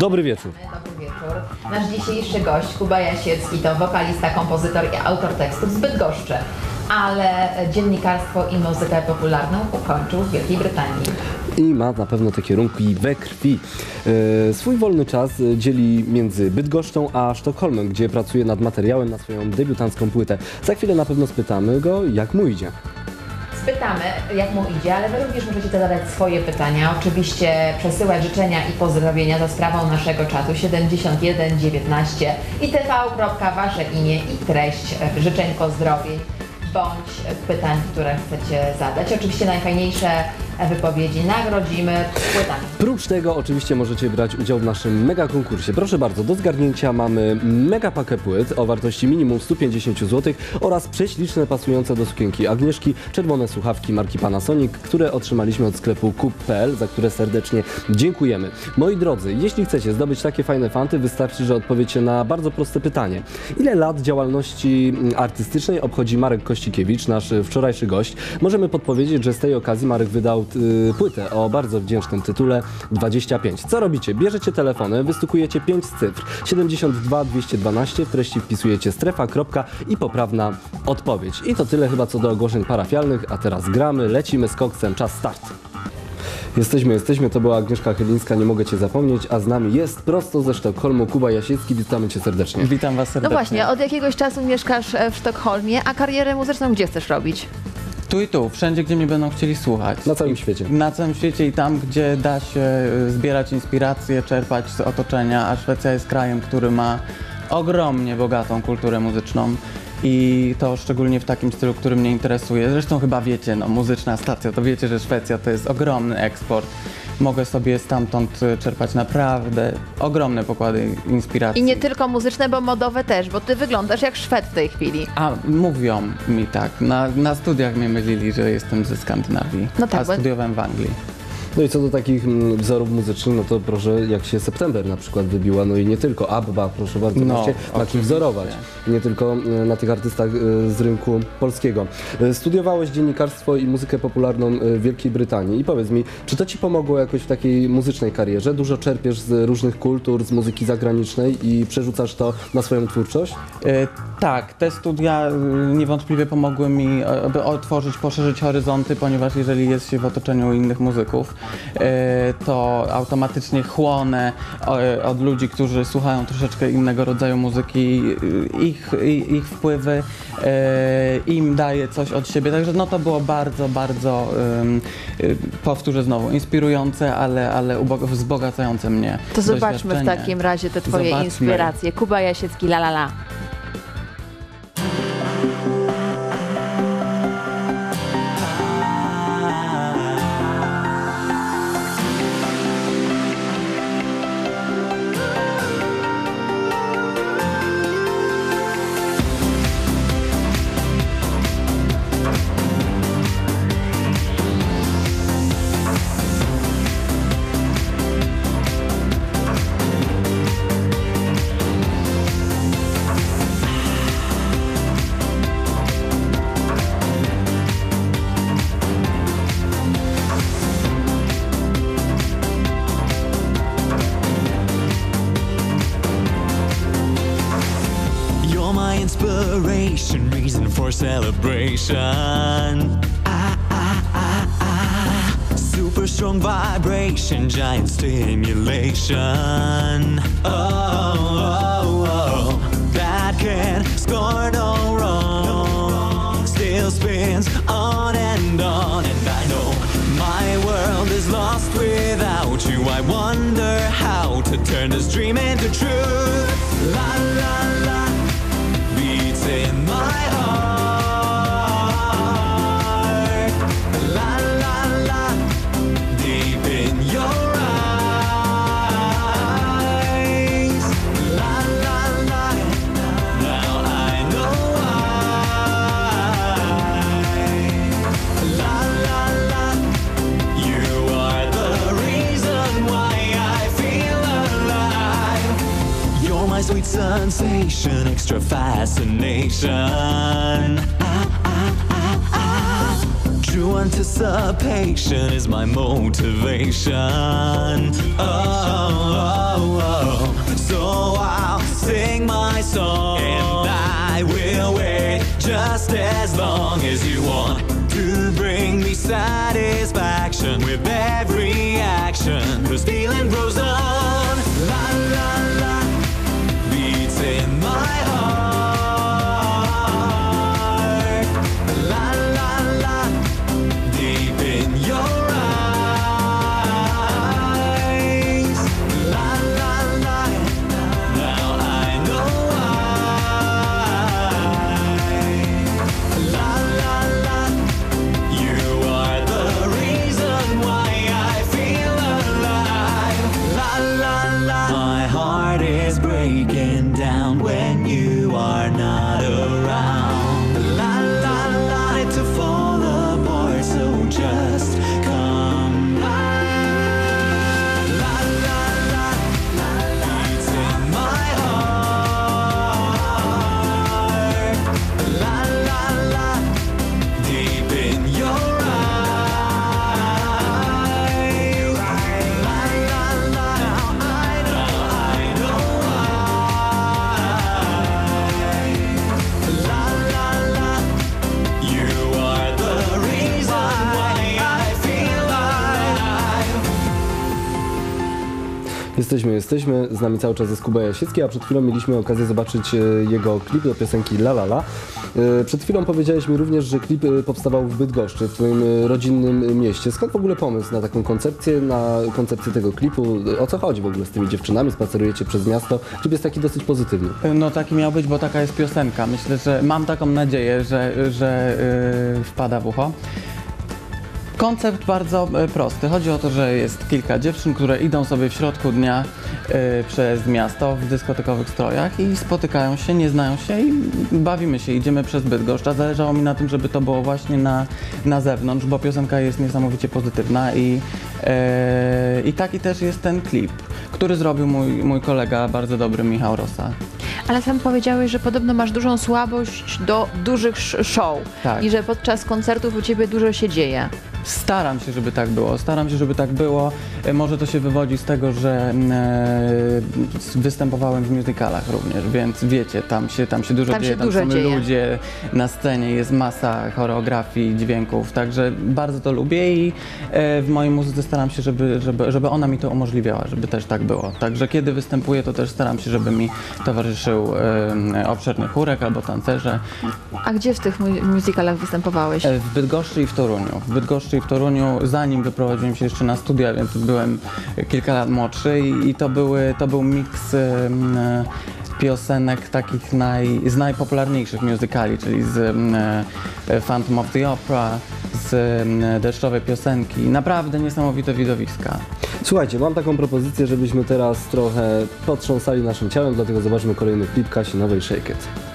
Dobry wieczór. Dobry wieczór. Nasz dzisiejszy gość, Kuba Jasiecki, to wokalista, kompozytor i autor tekstów z Bydgoszczy, ale dziennikarstwo i muzykę popularną ukończył w Wielkiej Brytanii. I ma na pewno te kierunki we krwi. E, swój wolny czas e, dzieli między Bydgoszczą a Sztokholmem, gdzie pracuje nad materiałem na swoją debiutancką płytę. Za chwilę na pewno spytamy go, jak mu idzie. Spytamy, jak mu idzie, ale Wy również możecie zadać swoje pytania. Oczywiście przesyłać życzenia i pozdrowienia za sprawą naszego czatu 7119 i tv.wasze imię i treść życzeń pozdrowień bądź pytań, które chcecie zadać. Oczywiście najfajniejsze wypowiedzi nagrodzimy płytami. Prócz tego oczywiście możecie brać udział w naszym mega konkursie. Proszę bardzo, do zgarnięcia mamy mega pakę płyt o wartości minimum 150 zł oraz prześliczne pasujące do sukienki Agnieszki czerwone słuchawki marki Panasonic, które otrzymaliśmy od sklepu kup.pl, za które serdecznie dziękujemy. Moi drodzy, jeśli chcecie zdobyć takie fajne fanty, wystarczy, że odpowiecie na bardzo proste pytanie. Ile lat działalności artystycznej obchodzi Marek Kościkiewicz, nasz wczorajszy gość? Możemy podpowiedzieć, że z tej okazji Marek wydał płytę o bardzo wdzięcznym tytule 25. Co robicie? Bierzecie telefony, wystukujecie 5 cyfr 72 212, w treści wpisujecie strefa, kropka i poprawna odpowiedź. I to tyle chyba co do ogłoszeń parafialnych, a teraz gramy, lecimy z koksem, czas start. Jesteśmy, jesteśmy, to była Agnieszka Chylińska, nie mogę Cię zapomnieć, a z nami jest prosto ze Sztokholmu Kuba Jasiecki, witamy Cię serdecznie. Witam Was No serdecznie. właśnie, od jakiegoś czasu mieszkasz w Sztokholmie, a karierę muzyczną gdzie chcesz robić? Tu i tu, wszędzie, gdzie mnie będą chcieli słuchać. Na całym I- świecie. Na całym świecie i tam, gdzie da się y, zbierać inspiracje, czerpać z otoczenia, a Szwecja jest krajem, który ma ogromnie bogatą kulturę muzyczną. I to szczególnie w takim stylu, który mnie interesuje. Zresztą chyba wiecie, no muzyczna stacja, to wiecie, że Szwecja to jest ogromny eksport. Mogę sobie stamtąd y, czerpać naprawdę ogromne pokłady inspiracji. I nie tylko muzyczne, bo modowe też, bo ty wyglądasz jak Szwed w tej chwili. A mówią mi tak. Na, na studiach mnie mylili, że jestem ze Skandynawii. No tak, a bo- studiowałem w Anglii. No i co do takich mm, wzorów muzycznych, no to proszę, jak się September na przykład wybiła, no i nie tylko, Abba, proszę bardzo, No, na kim oczywiście. wzorować, nie tylko y, na tych artystach y, z rynku polskiego. Y, Studiowałeś dziennikarstwo i muzykę popularną w Wielkiej Brytanii i powiedz mi, czy to Ci pomogło jakoś w takiej muzycznej karierze? Dużo czerpiesz z różnych kultur, z muzyki zagranicznej i przerzucasz to na swoją twórczość? E, tak, te studia e, niewątpliwie pomogły mi, e, aby otworzyć, poszerzyć horyzonty, ponieważ jeżeli jest się w otoczeniu innych muzyków, e, to automatycznie chłonę e, od ludzi, którzy słuchają troszeczkę innego rodzaju muzyki, e, ich, ich wpływy, e, im daje coś od siebie. Także no to było bardzo, bardzo, e, powtórzę znowu, inspirujące, ale, ale wzbogacające mnie. To zobaczmy w takim razie te twoje Zobaczmy. inspiracje. Kuba Jasiecki, la la la. My inspiration, reason for celebration. Ah, ah, ah, ah. Super strong vibration, giant stimulation. Oh, oh, oh. that can score no wrong. Still spins on and on, and I know my world is lost without you. I wonder how to turn this dream into truth. La la sensation, extra fascination. True anticipation is my motivation. Oh, oh, oh. so I'll sing my song and I will wait just as long as you want to bring me satisfaction with every Jesteśmy, jesteśmy. Z nami cały czas jest Kuba Jasiecki, a przed chwilą mieliśmy okazję zobaczyć e, jego klip do piosenki La La La. E, Przed chwilą powiedziałeś mi również, że klip e, powstawał w Bydgoszczy, w twoim rodzinnym mieście. Skąd w ogóle pomysł na taką koncepcję, na koncepcję tego klipu? O co chodzi w ogóle z tymi dziewczynami? Spacerujecie przez miasto. Klip jest taki dosyć pozytywny. No taki miał być, bo taka jest piosenka. Myślę, że mam taką nadzieję, że, że yy, wpada w ucho. Koncept bardzo e, prosty. Chodzi o to, że jest kilka dziewczyn, które idą sobie w środku dnia e, przez miasto w dyskotekowych strojach i spotykają się, nie znają się i bawimy się, idziemy przez Bydgoszcz. A zależało mi na tym, żeby to było właśnie na, na zewnątrz, bo piosenka jest niesamowicie pozytywna i, e, i taki też jest ten klip, który zrobił mój, mój kolega, bardzo dobry Michał Rosa. Ale sam powiedziałeś, że podobno masz dużą słabość do dużych sh- show Tak. i że podczas koncertów u ciebie dużo się dzieje. Staram się, żeby tak było. Staram się, żeby tak było. E, Może to się wywodzi z tego, że mm, e, występowałem w musicalach również, więc wiecie, tam się, tam się dużo Tam się dzieje, tam dużo są dzieje. ludzie na scenie, jest masa choreografii, dźwięków, także bardzo to lubię i e, w mojej muzyce staram się, żeby, żeby, żeby ona mi to umożliwiała, żeby też tak było. Także kiedy występuję, to też staram się, żeby mi towarzyszył e, obszerny chórek albo tancerze. A gdzie w tych mu- musicalach występowałeś? E, W Bydgoszczy i w Toruniu. W Bydgoszczy i w Toruniu, zanim wyprowadziłem się jeszcze na studia, więc byłem kilka lat młodszy i, to, były, to był miks piosenek takich naj, z najpopularniejszych musicali, czyli z e, Phantom of the Opera, z Deszczowej Piosenki. Naprawdę niesamowite widowiska. Słuchajcie, mam taką propozycję, żebyśmy teraz trochę potrząsali naszym ciałem, dlatego zobaczmy kolejny klip Kasi Nowej Shake It.